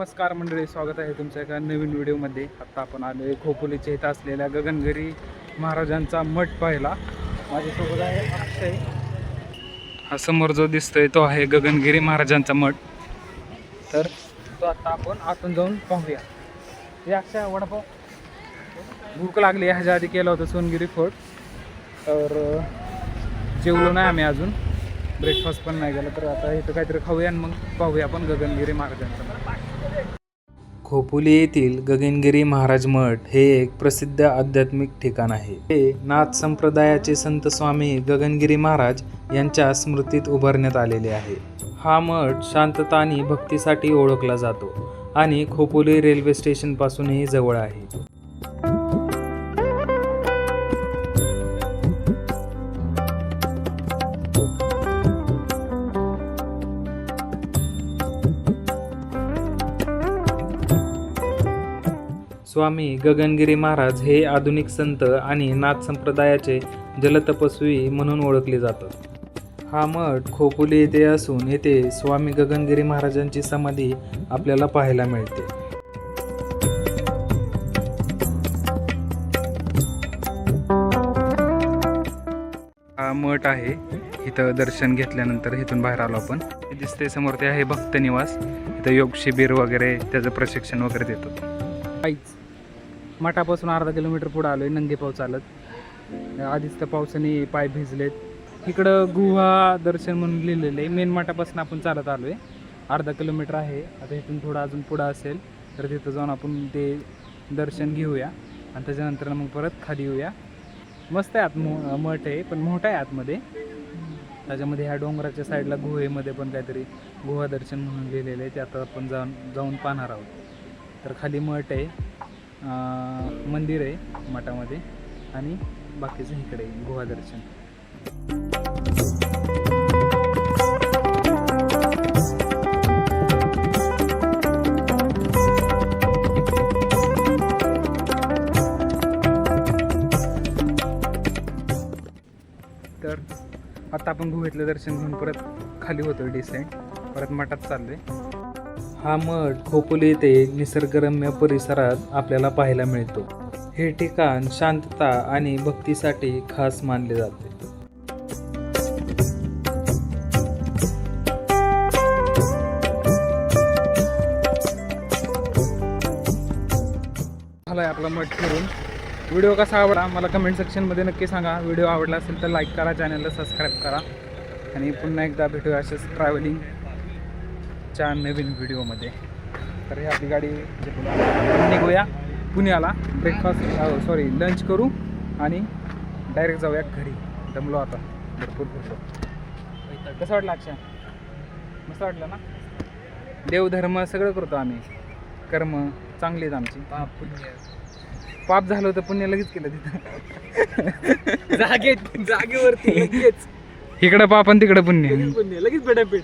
नमस्कार मंडळी स्वागत आहे तुमच्या एका नवीन व्हिडिओमध्ये. आत्ता आपण आलो आहे खोपोलीच्या इथं असलेल्या गगनगिरी महाराजांचा मठ पाहिला माझ्यासोबत आहे अक्षय. हा समोर जो दिसतोय तो आहे गगनगिरी महाराजांचा मठ. तर तो आत्ता आपण आतून जाऊन पाहूया. हे अक्षय वडापाव. भूक लागली आहे, ह्याच्या आधी केला होता सोनगिरी फोर्ट तर जेवलो नाही आम्ही अजून. ब्रेकफास्ट पण नाही गेला तर आता इथं काहीतरी खाऊया आणि मग पाहूया आपण गगनगिरी महाराजांचं मठ. खोपोली येथील गगनगिरी महाराज मठ हे एक प्रसिद्ध आध्यात्मिक ठिकाण आहे. हे नाथ संप्रदायाचे संत स्वामी गगनगिरी महाराज यांच्या स्मृतीत उभारण्यात आलेले आहे. हा मठ शांतता आणि भक्तीसाठी ओळखला जातो आणि खोपोली रेल्वे स्टेशनपासूनही जवळ आहे. स्वामी गगनगिरी महाराज हे आधुनिक संत आणि नाथ संप्रदायाचे जलतपस्वी म्हणून ओळखले जातात. हा मठ खोपोली येथे असून येथे स्वामी गगनगिरी महाराजांची समाधी आपल्याला पाहायला मिळते. हा मठ आहे. इथं दर्शन घेतल्यानंतर इथून बाहेर आलो आपण. दिसते समोर ते आहे भक्त निवास. इथं योग शिबिर वगैरे त्याचं प्रशिक्षण वगैरे काहीच मठापासून अर्धा किलोमीटर पुढं आलो आहे नंदी चालत. आधीच त्या पावसाने पाय भिजलेत. इकडं गुहा दर्शन म्हणून लिहिलेलं आहे मेन मठापासून आपण चालत आलो आहे अर्धा किलोमीटर आहे आता इथून थोडं अजून पुढं असेल तर तिथं जाऊन आपण ते दर्शन घेऊया. आणि त्याच्यानंतर मग परत खाली येऊया. मस्त आहे आत मो मठ आहे पण मोठा आहे आतमध्ये. त्याच्यामध्ये ह्या डोंगराच्या साईडला गुहेमध्ये पण काहीतरी गुहा दर्शन म्हणून लिहिलेलं आहे ते आता आपण जाऊन जाऊन पाहणार आहोत. तर खाली मठ आहे. मंदिर आहे मठामध्ये आणि बाकीचं इकडे गुहा दर्शन. तर आता आपण गुहेतलं दर्शन घेऊन परत खाली होतो डिसेंट परत मठात चाललोय. हा मठ खोपोली येथे निसर्गरम्य परिसरात आपल्याला पाहायला मिळतो. हे ठिकाण शांतता आणि भक्तीसाठी खास मानले जाते. झाला आहे आपला मठ फिरून. व्हिडिओ कसा आवडला मला कमेंट सेक्शनमध्ये नक्की सांगा. व्हिडिओ आवडला असेल तर लाईक करा चॅनलला सबस्क्राईब करा. आणि पुन्हा एकदा भेटूया असेच ट्रॅव्हलिंगच्या नवीन व्हिडिओमध्ये. तर ही आपली गाडी निघूया पुण्याला. ब्रेकफास्ट सॉरी लंच करू आणि डायरेक्ट जाऊया घरी. दमलो आता. भरपूर भरपूर. कसं वाटलं अक्षय? मस्त वाटलं ना? देवधर्म सगळं करतो आम्ही. कर्म चांगली आहेत आमची. पाप झालं होतं पुण्य लगेच केलं तिथं. जागे जागेवरती लगेच. इकडं पाप आणि तिकडं पुण्य. पुण्य लगेच बेटापीठ